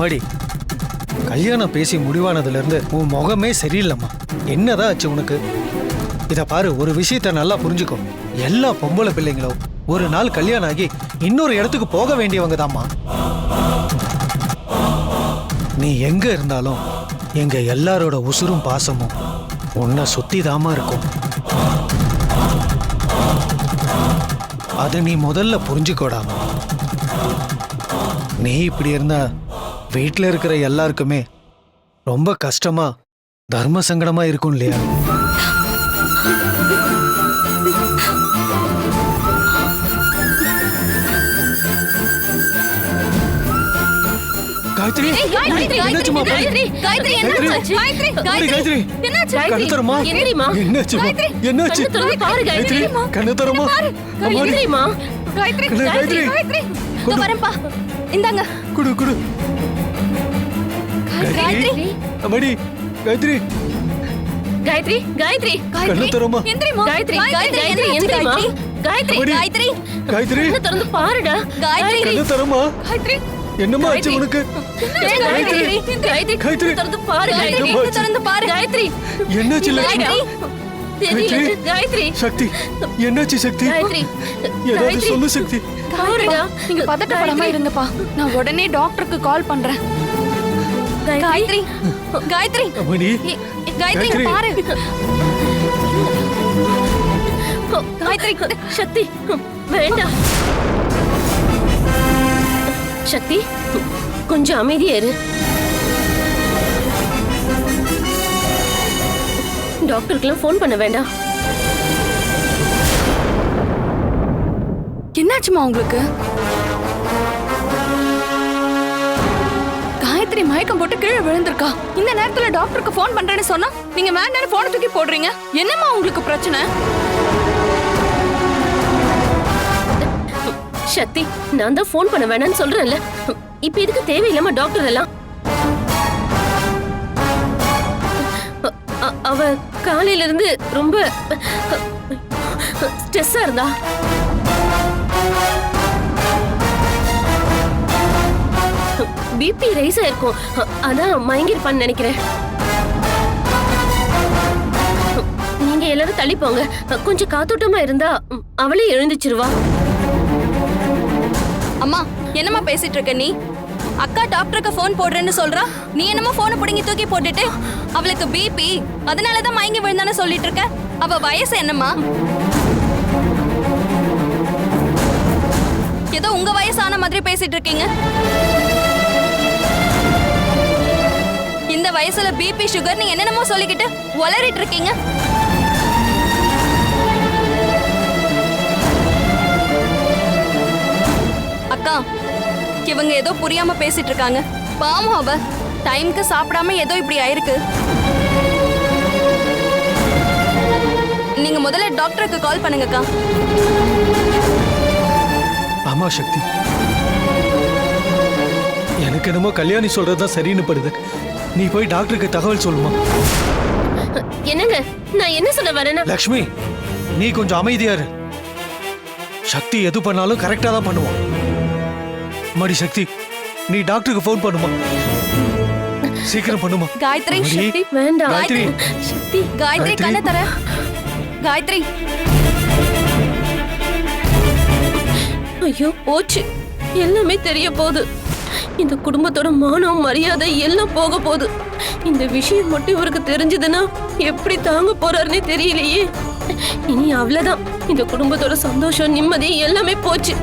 அம்மாடி கல்யாணம் பேசி முடிவானதுல இருந்து உன் முகமே சரியில்லைம்மா. என்னதான் ஆச்சு உனக்கு? இத பாரு ஒரு விஷயத்த நல்லா புரிஞ்சுக்கோ. எல்லா பொம்பளை பிள்ளைங்களும் ஒரு நாள் கல்யாணம் ஆகி இன்னொரு இடத்துக்கு போக வேண்டியவங்க தாம்மா நீ எங்க இருந்தாலும் எங்க எல்லாரோட உசுரும் பாசமும் உன்னை சுத்தி தாமா இருக்கும். அதை நீ முதல்ல புரிஞ்சுக்கோடாமா. நீ இப்படி இருந்தா வீட்டில் இருக்கிற எல்லாருக்குமே ரொம்ப கஷ்டமா தர்ம சங்கடமா இருக்கும் இல்லையா காயத்ரி ஏய், காயத்ரி? காயத்ரி, என்னாச்சு? காயத்ரி, என்னாச்சு? கண்ணு தரமா? என்னாச்சுமா பாரு, காயத்ரி. கண்ணு தரமா காயத்ரி. காயத்ரி. இதோ வரேன்ப்பா. இந்தாங்க. குடு குடு. காயத்ரி அம்மாடி காயத்ரி. காயத்ரி காயத்ரி. கண்ணு தரமா எந்திரிம்மா. காயத்ரி காயத்ரி, காயத்ரி எந்திரிமா காயத்ரி? காயத்ரி. காயத்ரி. கண்ணை திறந்து பாருடா. காயத்ரி. கண்ணு தரமா காயத்ரி. என்னம்மா ஆச்சு. உனக்கு? காயத்ரி? காயத்ரி? திறந்து பாரு. காயத்ரி, திறந்து பாரு. காயத்ரி. என்னாச்சு லட்சுமி? தெரியல காயத்ரி. சக்தி. என்னாச்சு சக்தி? காயத்ரி. ஏதாவது காயத்ரி. சொல்லு சக்தி. பாருடா நீங்க பதட்டப்படாம இருங்கப்பா. நான் உடனே டாக்டருக்கு கால் பண்றேன். காயத்ரி. காயத்ரி. இங்க காயத்ரி. பாரு. காயத்ரி சக்தி. வேண்டாம். சக்தி கொஞ்சம் அமைதியா இரு. டாக்டருக்குலாம் ஃபோன் பண்ண வேண்டாம். என்னாச்சுமா உங்களுக்கு? காயத்ரி மயக்கம் போட்டு கீழே விழுந்திருக்கா. இந்த நேரத்துல டாக்டருக்கு ஃபோன் பண்றேன்னு சொன்னா நீங்க வேண்டாம்னு போனை தூக்கி போடுறீங்க. என்னம்மா உங்களுக்கு பிரச்சனை? சக்தி நான் தான் ஃபோன் பண்ண வேணாம்னு சொல்றேன்ல. இப்ப இதுக்கு தேவையில்லாம டாக்டர் எல்லாம் அவ காலையில இருந்து ரொம்ப ஸ்ட்ரெஸ்ஸா இருந்தா? பிபி ரைஸ் ஆயிருக்கும். அதான் மயங்கிருப்பான்னு நினைக்கிறேன். நீங்க எல்லாரும் தள்ளி போங்க கொஞ்சம் காத்தோட்டமா இருந்தா அவளே எழுந்துச்சிருவா அம்மா என்னம்மா பேசிட்டு இருக்க நீ? அக்கா டாக்டருக்கு ஃபோன் போடுறேன்னு சொல்றா. நீ என்னமோ ஃபோனை பிடுங்கி தூக்கி போட்டுட்டு அவளுக்கு பிபி அதனால தான் மயங்கி விழுந்தானு சொல்லிட்டு இருக்க. அவ வயசு என்னம்மா? ஏதோ உங்க வயசான மாதிரி பேசிட்டு இருக்கீங்க. இந்த வயசுல பிபி சுகர் நீ என்னென்னமோ சொல்லிக்கிட்டு உளறிட்டு இருக்கீங்க. இவங்க ஏதோ புரியாம பேசிட்டு இருக்காங்க பாவம் அவ. டைம்க்கு சாப்பிடாம ஏதோ இப்படி ஆயிருக்கு. நீங்க முதல்ல டாக்டருக்கு கால் பண்ணுங்கக்கா. ஆமா சக்தி. எனக்கு என்னமோ கல்யாணி சொல்றதுதான் சரின்னு படுது. நீ போய் டாக்டருக்கு தகவல் சொல்லுமா? என்னங்க? நான் என்ன சொல்ல வரேன்னா லக்ஷ்மி நீ கொஞ்சம் அமைதியா இரு. சக்தி எது பண்ணாலும் கரெக்டா தான் பண்ணுவான். மடி சக்தி நீ டாக்டருக்கு ஃபோன் பண்ணுமா? சீக்கிரம் பண்ணுமா? காயத்ரி. சக்தி வேண்டாம். காயத்ரி. சக்தி காயத்ரி காயத்ரி. கண்ண தர. காயத்ரி. ஐயோ போச்சு. எல்லாமே தெரிய போகுது. இந்த குடும்பத்தோட மானம் மரியாதை எல்லாம் போக போகுது. இந்த விஷயம் மட்டும் இவருக்கு தெரிஞ்சதுன்னா எப்படி தாங்க போறாருன்னே தெரியலையே. இனி அவ்வளவுதான். இந்த குடும்பத்தோட சந்தோஷம் நிம்மதி எல்லாமே போச்சு.